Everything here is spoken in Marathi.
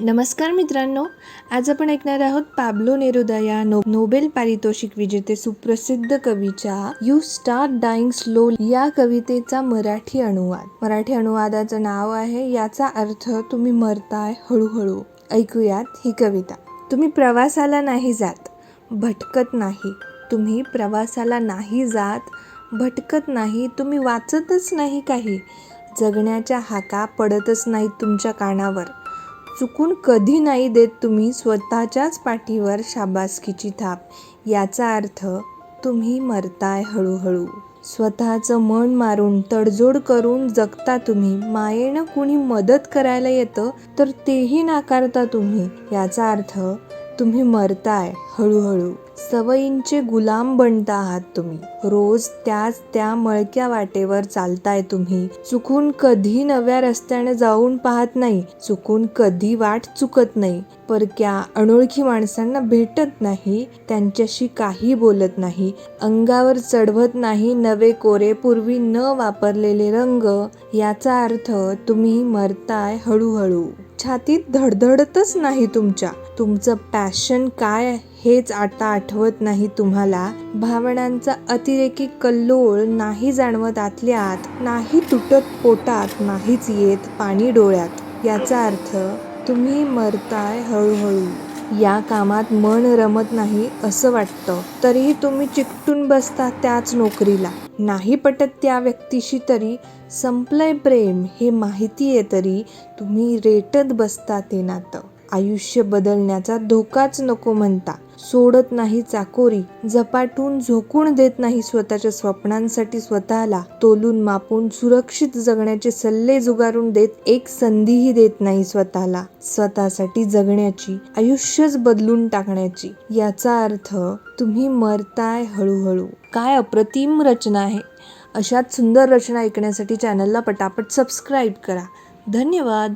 नमस्कार मित्रांनो आज आपण ऐकणार आहोत पाब्लो नेरुदा या नो नोबेल पारितोषिक विजेते सुप्रसिद्ध कवीच्या यू स्टार डाईंग स्लो या कवितेचा मराठी अनुवाद. मराठी अनुवादाचं नाव आहे याचा अर्थ तुम्ही मरताय हळूहळू. ऐकूयात ही कविता. तुम्ही प्रवासाला नाही जात भटकत नाही. तुम्ही प्रवासाला नाही जात भटकत नाही. तुम्ही वाचतच नाही काही. जगण्याच्या हाका पडतच नाहीत तुमच्या कानावर. चुकून कधी नाही देत तुम्ही स्वतःच्याच पाठीवर शाबासकीची थाप. याचा अर्थ तुम्ही मरताय हळूहळू. स्वतःचं मन मारून तडजोड करून जगता तुम्ही. मायेनं कुणी मदत करायला येतं तर तेही नाकारता तुम्ही. याचा अर्थ तुम्ही मरताय हळूहळू. सवयींचे गुलाम बनता आहात तुम्ही. रोज त्याच त्या मळक्या वाटेवर चालताय तुम्ही. चुकून कधी नव्या रस्त्याने जाऊन पाहत नाही. चुकून कधी वाट चुकत नाही. परक्या अनोळखी माणसांना भेटत नाही. त्यांच्याशी काही बोलत नाही. अंगावर चढवत नाही नवे कोरे पूर्वी न वापरलेले रंग. याचा अर्थ तुम्ही मरताय हळूहळू. छातीत धडधडतच नाही तुमच्या. तुमचं पॅशन काय हेच आता आठवत नाही तुम्हाला. भावनांचा अतिरेकी कल्लोळ नाही जाणवत आतल्यात नाही तुटत पोटात नाहीच येत पाणी डोळ्यात. याचा अर्थ तुम्ही मरताय हळूहळू. या कामात मन रमत नाही असं वाटतं. तरीही तुम्ही चिकटून बसता त्याच नोकरीला. नाही पटत त्या व्यक्तीशी तरी. संपलंय प्रेम हे माहिती आहे तरी. तुम्ही रेटत बसता ते नातं. आयुष्य बदलण्याचा धोकाच नको म्हणता. सोडत नाही चाकोरी झपाटून झोकून देत नाही स्वतःच्या स्वप्नांसाठी स्वतःला. तोलून मापून सुरक्षित जगण्याचे सल्ले जुगारून देत एक संधीही देत नाही स्वतःला. स्वतःसाठी जगण्याची आयुष्यच बदलून टाकण्याची. याचा अर्थ तुम्ही मरताय हळूहळू. काय अप्रतिम रचना आहे? अशाच सुंदर रचना ऐकण्यासाठी चॅनलला पटापट सबस्क्राईब करा. धन्यवाद!